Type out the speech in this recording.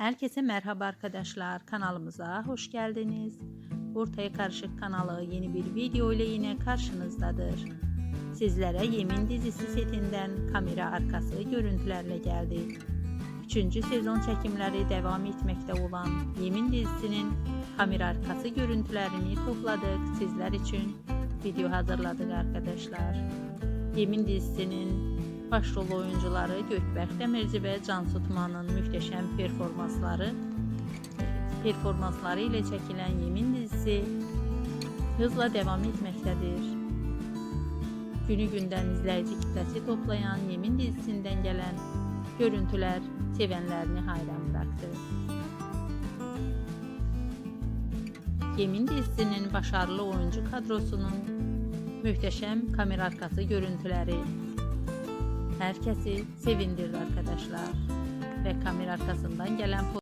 Herkese merhaba arkadaşlar. Kanalımıza hoş geldiniz. Ortaya Karışık kanalı yeni bir video ile yine karşınızdadır. Sizlere Yemin dizisi setinden kamera arkası görüntülerle geldik. 3. sezon çekimleri devam etmekte olan Yemin dizisinin kamera arkası görüntülerini topladık sizler için video hazırladık arkadaşlar. Yemin dizisinin başrol oyuncuları Gökberk Demirci ve Cansu Tuman'ın muhteşem performansları performansları ile çekilen Yemin dizisi hızla devam etmektedir. Günü günden izleyici kitlesi toplayan Yemin dizisinden gelen görüntüler sevenlerini hayran bıraktı. Yemin dizisinin başarılı oyuncu kadrosunun muhteşem kamera arkası görüntüleri herkesi sevindirdi arkadaşlar. Ve kamera arkasından gelen